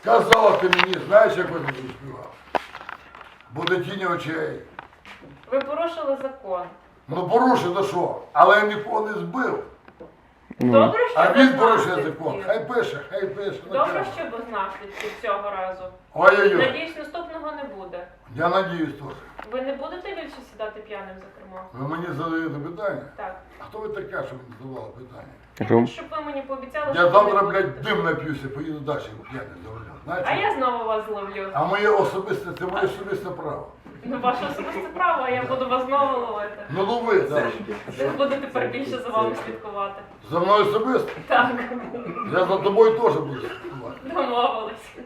Сказала ти мені, знаєш, як він співав? Буде тіні очей. Ви порушили закон. Ну порушив, то що? Але я нікого не збив. Ну, Добре, що А без він порушує наслідків. закон. Хай пише, хай пише. не Добре, що без наслідків цього разу. Ой-ой-ой. Надіюсь, наступного не буде. Я надіюсь теж. Ви не будете більше сідати п'яним за кермо? Ви мені задаєте питання? Так. А хто ви така, що мені задавали питання? кажу, Щоб ви мені пообіцяли, Я що ви завтра, не блядь, будете. дим нап'юся, поїду далі п'яний. Знаєте? А я знову вас зловлю. А моє особисте, це моє особисте право. Ну, ваше особисте право, а я буду вас знову ловити. Ну лови, далі. Я буду тепер більше за вами слідкувати. За мною особисто. Так, Я за тобою теж буду слідкувати. домовились.